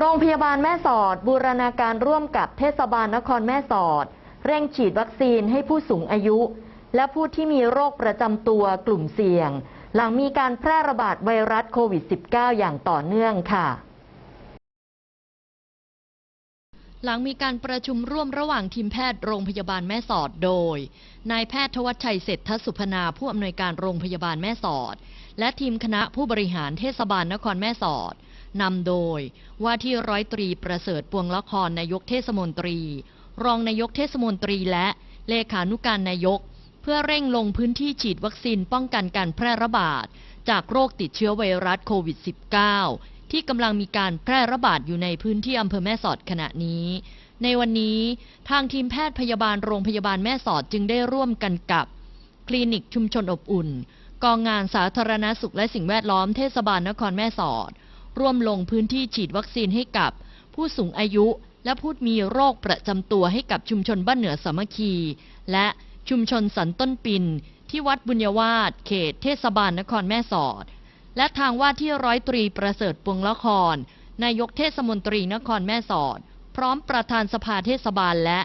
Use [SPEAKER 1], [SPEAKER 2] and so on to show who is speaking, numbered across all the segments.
[SPEAKER 1] โรงพยาบาลแม่สอด บูรณาการร่วมกับเทศบาลนครแม่สอด เร่งฉีดวัคซีนให้ผู้สูงอายุ และผู้ที่มีโรคประจำตัวกลุ่มเสี่ยง หลังมีการแพร่ระบาดไวรัสโควิด -19 อย่างต่อเนื่องค่ะ
[SPEAKER 2] หลังมีการประชุมร่วมระหว่างทีมแพทย์โรงพยาบาลแม่สอดโดย นายแพทย์ทวัชชัยเศรษฐสุพนา ผู้อำนวยการโรงพยาบาลแม่สอด และทีมคณะผู้บริหารเทศบาลนครแม่สอด นำโดยว่าที่ร้อยตรีประเสริฐปวงละครนายกเทศมนตรี รองนายกเทศมนตรีและเลขานุการนายก เพื่อเร่งลงพื้นที่ฉีดวัคซีนป้องกันการแพร่ระบาด จากโรคติดเชื้อไวรัสโควิด -19 ที่กำลังมีการแพร่ระบาดอยู่ในพื้นที่อำเภอแม่สอดขณะนี้ ในวันนี้ทางทีมแพทย์พยาบาลโรงพยาบาลแม่สอดจึงได้ร่วมกันกับ คลินิกชุมชนอบอุ่นกองงานสาธารณสุขและสิ่งแวดล้อมเทศบาลนครแม่สอด ร่วมลงพื้นที่ฉีดวัคซีนให้กับ ผู้สูงอายุ และผู้มีโรคประจำตัวให้กับชุมชนบ้านเหนือสามัคคี และชุมชนสันต้นปิน ที่วัดบุญยวาสเขตเทศบาลนครแม่สอด และทางว่าที่ร้อยตรีประเสริฐปวงละคร นายกเทศมนตรีนครแม่สอด พร้อมประธานสภาเทศบาลและ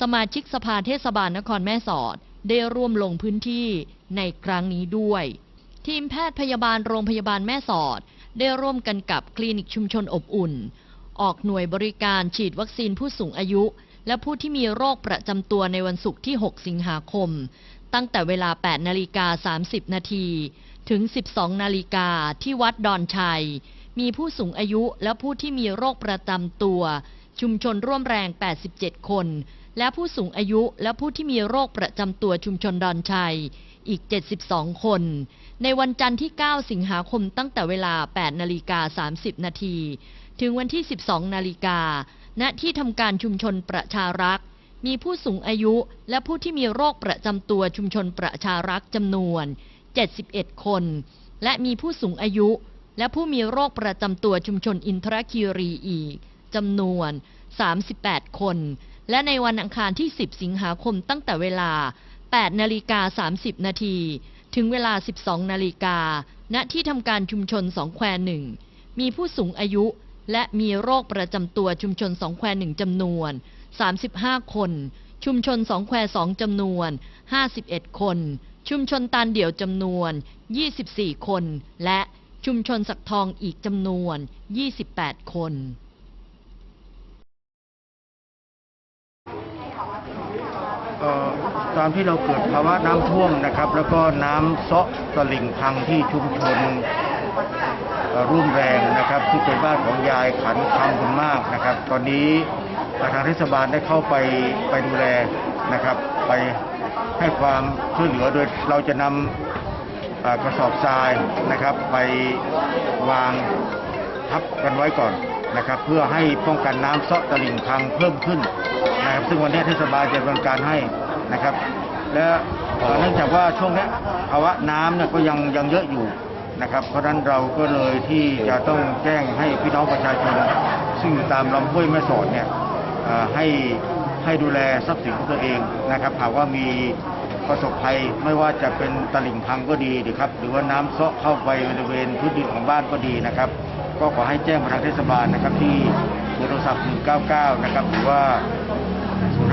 [SPEAKER 2] สมาชิกสภาเทศบาลนครแม่สอด ได้ร่วมลงพื้นที่ในครั้งนี้ด้วย ทีมแพทย์พยาบาลโรงพยาบาลแม่สอด ได้ร่วมกันกับคลินิกชุมชนอบอุ่น ออกหน่วยบริการฉีดวัคซีนผู้สูงอายุ และผู้ที่มีโรคประจำตัวในวันศุกร์ที่ 6 สิงหาคม ตั้งแต่เวลา 8 นาฬิกา 30 นาทีถึง 12 นาฬิกาที่วัดดอนชัย มีผู้สูงอายุและผู้ที่มีโรคประจำตัว ชุมชนร่วมแรง 87 คน และผู้สูงอายุและผู้ที่มีโรคประจำตัวชุมชนดอนชัย อีก 72 คน ในวันจันทร์ที่ 9 สิงหาคมตั้งแต่เวลา 8 นาฬิกา 30 นาทีถึงวันที่ 12 นาฬิกา ณ ที่ทำการชุมชนประชารักษ์ มีผู้สูงอายุและผู้ที่มีโรคประจำตัวชุมชนประชารักษ์จำนวน 71 คน และมีผู้สูงอายุ และผู้มีโรคประจำตัวชุมชนอินทรคีรีอีกจำนวน 38 คน และในวันอังคารที่ 10 สิงหาคมตั้งแต่เวลา 8นาฬิกา30 นาทีถึงเวลา 12 นาฬิกา ณ ที่ทำการชุมชนสองแควหนึ่ง มีผู้สูงอายุ และมีโรคประจำตัวชุมชนสองแควหนึ่งจำนวน 35 คน ชุมชนสองแควสองจำนวน 51 คน ชุมชนตานเดี่ยวจำนวน 24 คน และชุมชนสักทองอีกจำนวน 28 คน
[SPEAKER 3] เอ่อ ตอนที่เราเกิดภาวะน้ำท่วมนะครับ แล้วก็น้ำเซาะตลิ่งพังที่ชุมชนเอ่อรุ่มแรงนะครับที่เป็นบ้านของยายขันคำคุณมากนะครับ ตอนนี้ทางเทศบาลได้เข้าไปไปดูแลนะครับ ไปให้ความช่วยเหลือโดยเราจะนำเอ่อกระสอบทรายนะครับ ไปวางทับกันไว้ก่อนนะครับ เพื่อให้ป้องกันน้ำเซาะตลิ่งพังเพิ่มขึ้น นะครับซึ่งวันนี้เทศบาลจะดำเนินการให้นะครับ และเนื่องจากว่าช่วงนี้ภาวะน้ำเนี่ยก็ยังยังเยอะอยู่นะครับ เพราะฉะนั้นเราก็เลยที่จะต้องแจ้งให้พี่น้องประชาชน ซึ่งอยู่ตามลำห้วยแม่สอดเนี่ยให้ให้ดูแลทรัพย์สินของตัวเองนะครับหากว่ามีประสบภัยไม่ว่าจะเป็นตลิ่งพังก็ดีนะครับ หรือว่าน้ำเซาะเข้าไปบริเวณพื้นดินของบ้านก็ดีนะครับ ก็ขอให้แจ้งมาทางเทศบาลนะครับที่เบอร์โทรศัพท์ 199 นะครับ หรือว่า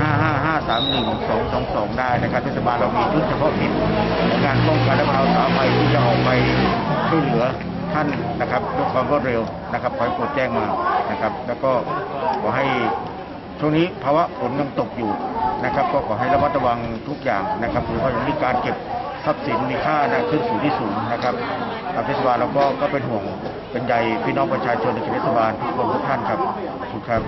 [SPEAKER 3] 0555312222ได้นะครับเทศบาลเรามีชุดเฉพาะกิจในการป้องกันและบรรเทาสาภัยที่จะออกไปช่วยเหลือท่านนะครับด้วยความรวดเร็วนะครับขอให้โปรดแจ้งมานะครับ แล้วก็ขอให้ช่วงนี้ภาวะฝนยังตกอยู่นะครับ ก็ขอให้ระมัดระวังทุกอย่างนะครับโดยเฉพาะอย่างนี้การเก็บทรัพย์สินมีค่านะขึ้นสู่ที่สูงนะครับทางเทศบาลเราก็ก็เป็นห่วงเป็นใยพี่น้องประชาชนในเขตเทศบาลทุกคนทุกท่านครับขอบคุณครับ